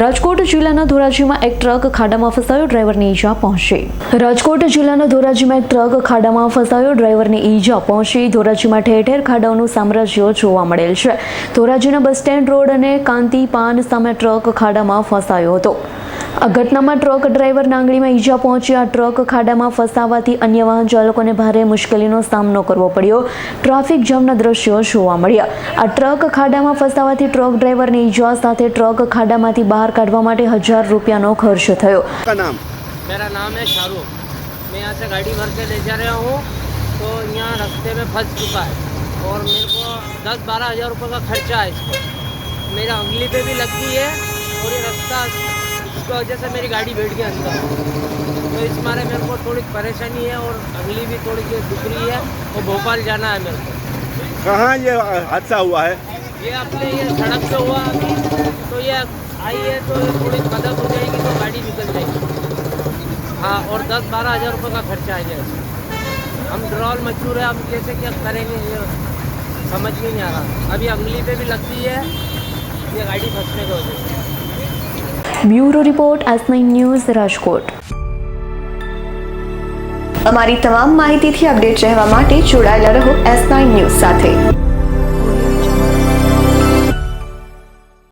રાજકોટ જિલ્લાના ધોરાજીમાં એક ટ્રક ખાડામાં ફસાયો ડ્રાઈવરને ઈજા પહોંચી. રાજકોટ જિલ્લાના ધોરાજીમાં એક ટ્રક ખાડામાં ફસાયો ડ્રાઈવરને ઈજા પહોંચી. ધોરાજીમાં ઠેર ઠેર ખાડાઓનું સામ્રાજ્ય જોવા મળેલ છે. ધોરાજીના બસ સ્ટેન્ડ રોડ અને કાંતિ પાન સામે ટ્રક ખાડામાં ફસાયો હતો. આ ઘટનામાં ટ્રક ડ્રાઈવરના આંગળીમાં ઈજા પહોંચી આ ટ્રક ખાડામાં ફસાવાથી અન્ય વાહન ચાલકોને ભારે મુશ્કેલીનો સામનો કરવો પડ્યો ટ્રાફિક જામના દ્રશ્યો જોવા મળ્યા આ ટ્રક ખાડામાં ફસાવાથી ટ્રક ડ્રાઈવરને ઈજા સાથે ટ્રક ખાડામાંથી બહાર કાઢવા માટે હજાર રૂપિયાનો ખર્ચ થયો का नाम मेरा नाम है शाहरुख मैं यहाँ से गाड़ी भर के ले जा रहा हूँ तो यहाँ रास्ते में फंस चुका है और मेरे को दस बारह हज़ार रुपये का खर्चा है इसको मेरा उंगली पे भी लग गई है और ये रास्ता इसकी वजह से मेरी गाड़ी बैठ गई अंदर। तो इस मारे मेरे को थोड़ी परेशानी है और उंगली भी थोड़ी सी दुख रही है। और भोपाल जाना है मेरे को। कहाँ ये हादसा हुआ है? ये अपने ये सड़क पे हुआ। अभी तो ये आई है तो थोड़ी मदद हो जाएगी तो गाड़ी निकल जाएगी। हाँ और दस बारह हज़ार रुपये का खर्चा आ जाएगा हम ड्रॉल मजदूर है हम कैसे क्या करेंगे ये समझ में नहीं आ रहा। अभी अंगली पे भी लगती है ये गाड़ी फंसने की वजह से। Bureau report S nine news Rajkot. અમારી તમામ માહિતીથી અપડેટ રહેવા માટે જોડાયેલા રહો એસ નાઇન ન્યૂઝ સાથે.